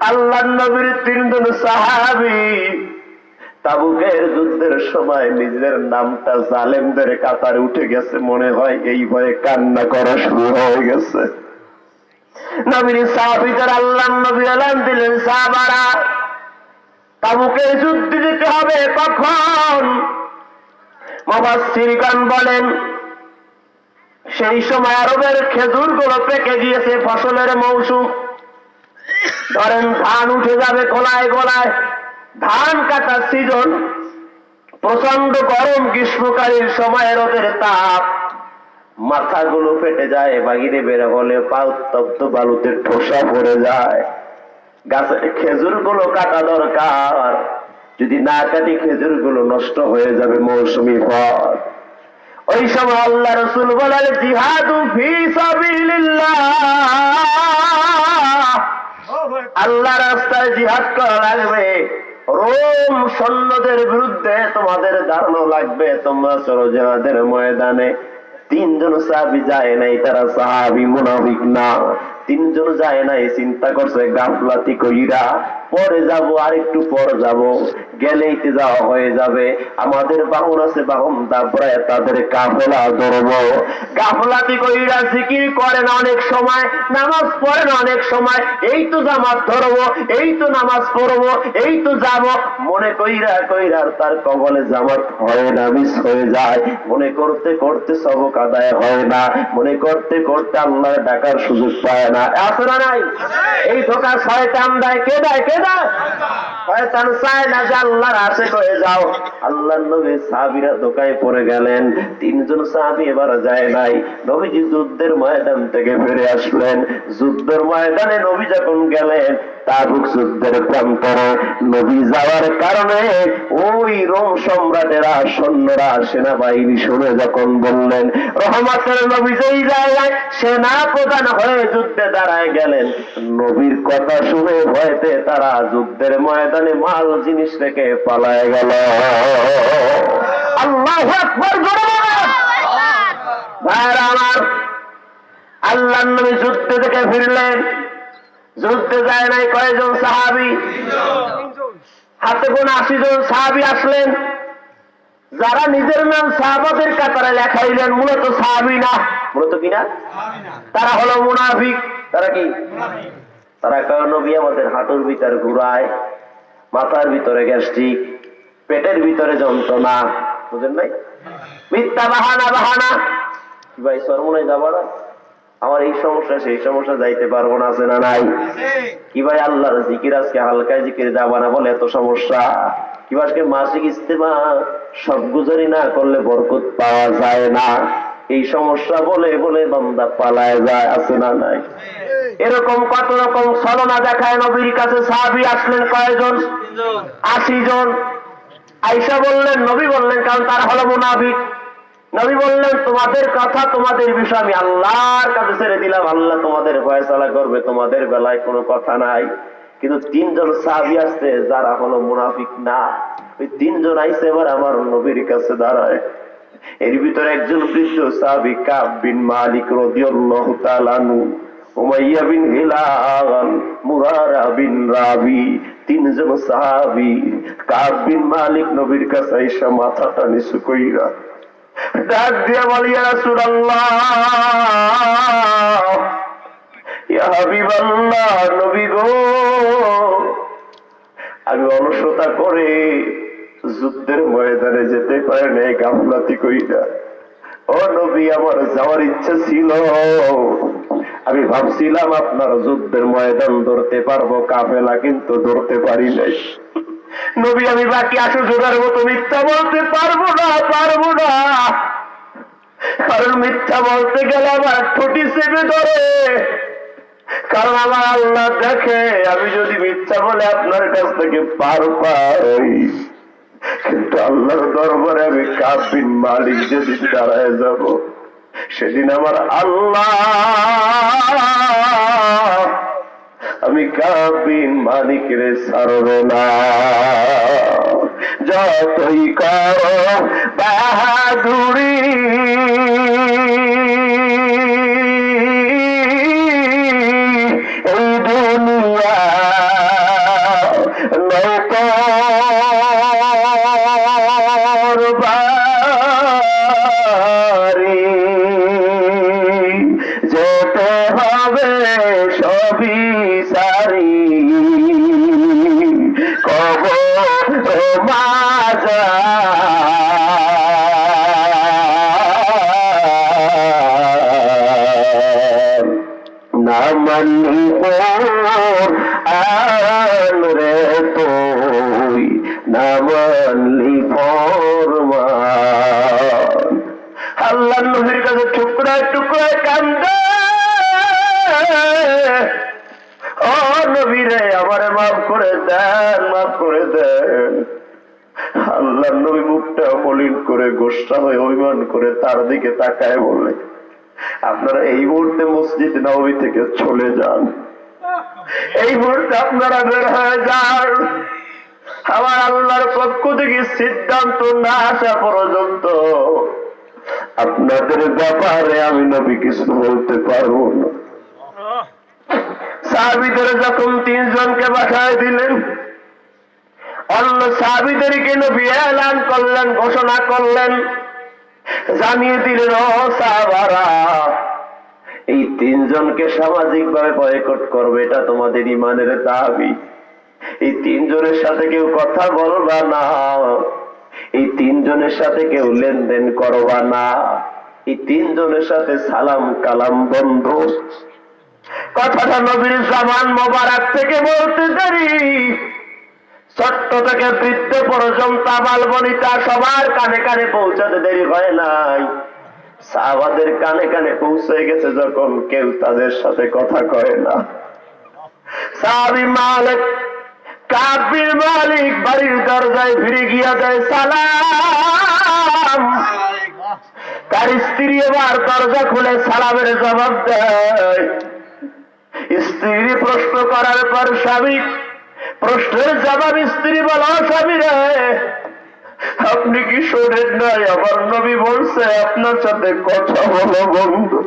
আল্লাহ নবীর তিনজন সাহাবি তাবুকের যুদ্ধের সময় নিজের নামটা জালেমদের কাতারে উঠে গেছে, মনে হয় এই ভয়ে কান্না করা শুরু হয়ে গেছে। নবীর আল্লাহ নবী দিলেন, সাহাবারা, তাবুকের যুদ্ধ দিতে হবে কখন? বলেন, সেই সময় আরবের খেজুরগুলো পেকে গিয়েছে, ফসলের মৌসুম। ধরেন ধান উঠে যাবে গলায় গলায়। ধান কাটার সিজন প্রচণ্ড গরম গ্রীষ্মকালীন সময় রোদের তাপ। মাথাগুলো ফেটে যায় বাগিরে বের হলে পা উত্তপ্ত, বালুতে ঠোসা পড়ে যায়। গাছের খেজুরগুলো কাটা দরকার। যদি না কাটি খেজুরগুলো নষ্ট হয়ে যাবে মৌসুমি ফল। ওই সময় আল্লাহ রসুল বলেন, জিহাদু ফি সাবিলিল্লাহ। আল্লাহ রাস্তায় জিহাদ করা লাগবে। রোম সৈন্যদের বিরুদ্ধে তোমাদের দাঁড়ানো লাগবে। তোমরা সরোজনাদের ময়দানে। তিনজন সাহাবি যায় নাই, তারা সাহাবি, মুনাফিক না। তিনজন যায় নাই চিন্তা করছে, গাফলাতি কইরা, পরে যাব আর একটু পর যাব। গেলেই যাওয়া হয়ে যাবে। আমাদের বাহন আছে বাহন তারপরে তাদের কাফেলা ধরব। গাফলাতি কইরা জিকির করেন অনেক সময়, নামাজ পড়েন অনেক সময়, এই তো জামাত ধরবো, এই তো নামাজ পড়ব, এই তো যাব। মনে কইরা কইরা তার কবলে জামাত হয় না, মিস হয়ে যায়। মনে করতে করতে সবক আদায় হয় না, মনে করতে করতে আল্লাহ ডাকার সুযোগ পায় না। না নাই। এই শয়তান দেয়। কে দেয়? কে দেয়? শয়তান চায় না যে আল্লাহর যাও। নবী সাহাবীরা ধোকায় পড়ে গেলেন। তিনজন সাহাবি এবার যায় নাই। নবীজি যুদ্ধের ময়দান থেকে ফিরে আসলেন। যুদ্ধের ময়দানে নবী যখন গেলেন সেনাবাহিনী শুনে যখন বললেন, রহমতের নবী যেই জায়গায় সেনা প্রধান হয়ে যুদ্ধে দাঁড়ায় গেলেন। নবীর কথা শুনে ভয়তে তারা যুদ্ধের ময়দানে মাল, জিনিস রেখে পালায় গেল। আল্লাহ আল্লাহ যুদ্ধ থেকে ফিরলেন। যুদ্ধে যায় নাই কয়েকজন সাহাবি? হাতে কোন আশি জন সাহাবি আসলেন। যারা নিজের নাম সাহাবাদের কাতারে লেখাইলেন, মূলত সাহাবি না। মূলত কি না? তারা হলো মুনাফিক। তারা কি? তারা কারণ নবী আমাদের হাঁটুর ভিতরে ঘুরায়, মাথার ভিতরে গ্যাস্ট্রিক, পেটের ভিতরে যন্ত্রণা। বুঝেন নাই? মিথ্যা বাহানা বাহানা। কি ভাই, সরমনায় যাব না? আমার এই সমস্যা, সেই সমস্যা যাইতে পারব না, আছে না নাই? কি ভাই আল্লাহর জিকির আজকে হালকায় জিকির যাবা না বলে এত সমস্যা? কি আজকে মাসিক ইস্তেমা? সব গুজারি না করলে বরকত পাওয়া যায় না। এই সমস্যা বলে বলে বান্দা পালায় যায়, আছে না নাই? এরকম কত রকম ছলনা দেখায় নবীর কাছে সাহাবি আসলেন কয়জন? আশি জন। আইসা বললেন, নবী বললেন, কারণ তার হলো মুনাফিক। নবী বললেন, তোমাদের কথা, তোমাদের বিষয় আমি আল্লাহর কাছে ছেড়ে দিলাম। আল্লাহ তোমাদের ফয়সালা করবে, তোমাদের বেলায় কোনো কথা নাই। কিন্তু তিনজন সাহাবি আসছে, যারা হলো মুনাফিক না। ওই তিনজন আইসে এবার আমার নবীর কাছে দাঁড়ায়। এর ভিতরে একজন বৃদ্ধ সাহাবি, কাব বিন মালিক রদিয়াল্লাহু তাআলা Umayya bin Hilal, Murara bin Rabi, তিনজন সাহাবি, কাব মালিক নবীর কাছে আইসা মাথাটা নিচু কইরা ডাক বলি নবী গো, আমি অলসতা করে যুদ্ধের ময়দানে যেতে পারে নাই, গাফলাতি কইরা ও নবী, আমার যাওয়ার ইচ্ছা ছিল। আমি ভাবছিলাম আপনার যুদ্ধের ময়দান ধরতে পারব, কাফেলা কিন্তু ধরতে পারি নাই। নবী, আমি বাকি আসো জোগাড় মতো মিথ্যা বলতে পারব না পারব না। কারণ মিথ্যা বলতে গেলে আমার ঠুটি চেপে ধরে। কারণ আমার আল্লাহ দেখে, আমি যদি মিথ্যা বলে আপনার কাছ থেকে পার পাই, কিন্তু আল্লাহর দরবারে আমি কাবিন মালিক যেদিন দাঁড়ায় যাব, সেদিন আমার আল্লাহ আমি কাবিন মালিকের সারব না। যতই কর বাহাদুরি। করে দেন, মাফ করে দেন। আল্লাহ নবী মুখটা মলিন করে গোষ্ঠা হয়ে অভিমান করে তার দিকে তাকায় বলে, আপনারা এই মুহূর্তে মসজিদ নবী থেকে চলে যান। এই মুহূর্তে আপনারা বের হয়ে যান। আমার আল্লাহর পক্ষ থেকে সিদ্ধান্ত না আসা পর্যন্ত আপনাদের ব্যাপারে আমি নবী কিছু বলতে পারব না। সাহাবিদের যখন তিনজনকে বাসায় দিলেন, অন্য সাহাবিদেরকে নবী এলান করলেন, ঘোষণা করলেন, জানিয়ে দিলেন, ও সাহাবারা, এই তিনজনকে সামাজিক ভাবে বয়কট করবে, এটা তোমাদের ইমানের দাবি। এই তিনজনের সাথে কেউ কথা বলবা না, এই তিনজনের সাথে কেউ লেনদেন করবা না, এই তিনজনের সাথে সালাম কালাম বন্ধ। কথাটা নবীর জামান মোবারক থেকে বলতে দেরি। ছোট্ট থেকে বৃদ্ধ পর্যন্ত আবাল বনিতা সবার কানে কানে পৌঁছাতে দেরি হয় নাই। সাহাবাদের কানে কানে পৌঁছে গেছে যখন কেউ তাদের সাথে কথা কয় না। সাহাবি মালিক কাবির মালিক বাড়ির দরজায় ফিরে গিয়া দেয় সালাম। তার স্ত্রী এবার দরজা খুলে সালামের জবাব দেয়। স্ত্রী প্রশ্ন করার পর স্বামী, প্রশ্নের জবাব স্ত্রী বলো, স্বামী রে, আপনি কি শোনেন নাই? আমার নবী বলছে, আপনার সাথে কথা বলো বন্ধু।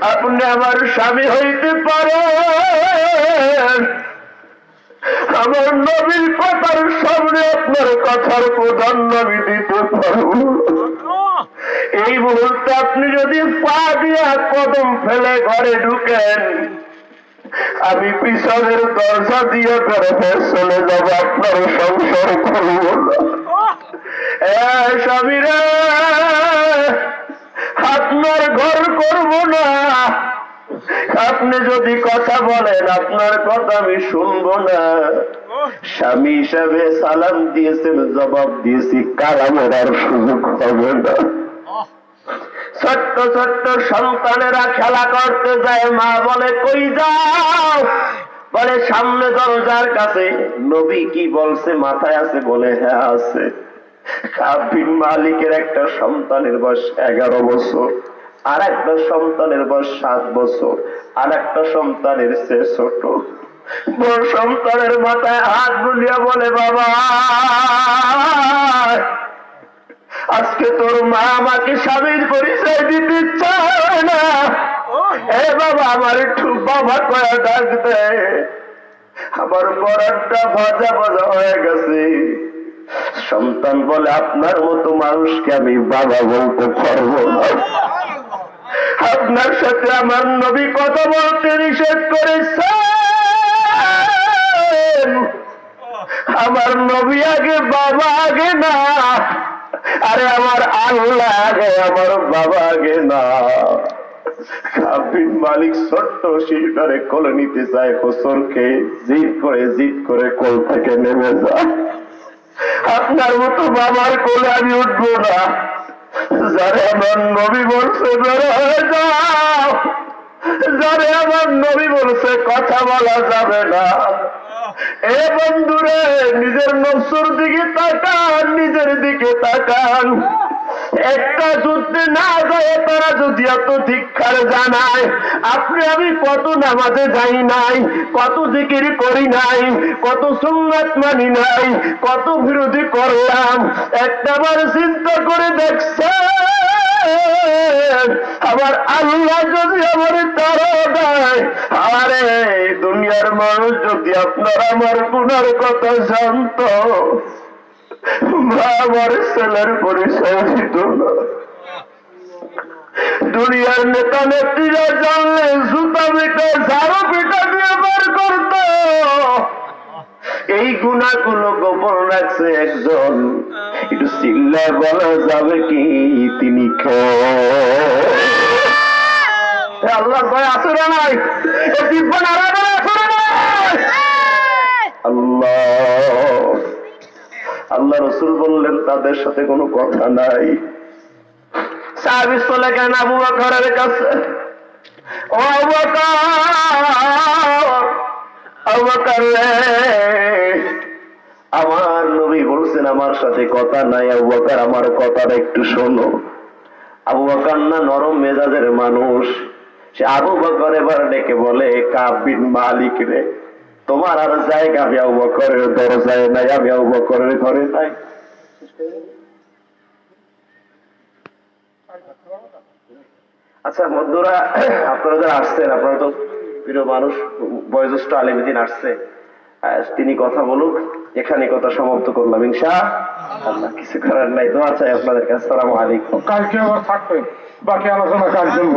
আপনি আমার স্বামী হইতে পারেন। আমার নবীর কথার সামনে আপনার কথার প্রাধান্য আমি দিতে পারব এই মুহূর্তে আপনি যদি পা দিয়া কদম ফেলে ঘরে ঢুকেন, আমি পিছনের দরজা দিয়ে করে চলে যাব আপনার সংসার করব স্বামীরা, আপনার ঘর করব না। আপনি যদি কথা বলেন, আপনার কথা আমি শুনব না। স্বামী হিসাবে সালাম দিয়েছেন, জবাব দিয়েছি কালামের আর সুযোগ হবে না। ছোট্ট ছোট্ট সন্তানেরা খেলা করতে যায়, মা বলে, কই যাও? বলে, সামনে দরজার কাছে। নবী কি বলছে? মাথায় আছে বলে হ্যাঁ আছে। কাবিন মালিকের একটা সন্তানের বয়স এগারো বছর আর একটা সন্তানের বয়স সাত বছর আর একটা সন্তানের সে ছোট। বড় সন্তানের মাথায় হাত বুলিয়া বলে, বাবা! মা আমাকে স্বামীর পরিচয় দিতে চায় না। এ বাবা, আমার একটু বাবা কয়া ডাক দে। আমার বরানটা ভাজা ভাজা হয়ে গেছে। সন্তান বলে, আপনার মতো মানুষকে আমি বাবা বলতে পারব না। আপনার সাথে আমার নবী কথা বলতে নিষেধ করেছেন। আমার নবী আগে, বাবা আগে না। আরে আমার আল্লাহ আমার বাবা আগে না। মালিক ছোট্ট শিশুটারে কোলে নিতে চায় হোসনকে, জিদ করে জিদ করে কোল থেকে নেমে যায়। আপনার মতো বাবার কোলে আমি উঠবো না। যারে আমার নবী বলছে যারে আমার নবী বলছে, কথা বলা যাবে না। এ বন্ধুরে, নিজের দিকে তাকান, নিজের দিকে তাকান। একটা যুদ্ধে না যায়, তারা যদি এত ধিক্ষার জানায়, আপনি আমি কত নামাজে যাই নাই, কত জিকির করি নাই, কত সুন্নাত মানি নাই, কত বিরোধী করলাম। একটাবার চিন্তা করে দেখছেন আমার আল্লাহ যদি আমার তারা দেয়, আরে দুনিয়ার মানুষ যদি আপনার আমার গুনার কথা জানত আমার ছেলের পরিচয় দিত না। দুনিয়ার নেতা নেত্রীরা জানলে জুতা পিঠা ঝাড়ু পিঠা দিয়ে বের করত। এই গুণাগুলো গোপন রাখছে একজন। একটু চিল্লা বলা যাবে কি তিনি আল্লাহ ভয় না নাই? দিব্য নারায়ণ নাই? আল্লাহ। আল্লাহ রসুল বললেন তাদের সাথে কোনো কথা নাই। সাহাবি চলে গেলেন আবু বকরের কাছে। ও বকর আবু বকর রে, আমার নবী বলছেন আমার সাথে কথা নাই, আবু বকর, আমার কথাটা একটু শোনো। আবু বকর না নরম মেজাজের মানুষ। সে আবু বকর এবার ডেকে বলে কাবিন মালিক রে, তোমার আর জায়গা আমি আবু বকরের দরজায় নাই, আমি আবু বকরের ঘরে নাই। আচ্ছা বন্ধুরা, আপনারা যারা আসছেন, আপনারা তো প্রিয় মানুষ, বয়োজ্যেষ্ঠ আলিমদিন আসছে। তিনি কথা বলুক, এখানে কথা সমাপ্ত করলাম ইনশা আল্লাহ কিছু করার নাই। দোয়া চাই আপনাদের কাছে। সালাম আলাইকুম। কালকে আবার থাকবে বাকি আলোচনা কাল শুনব?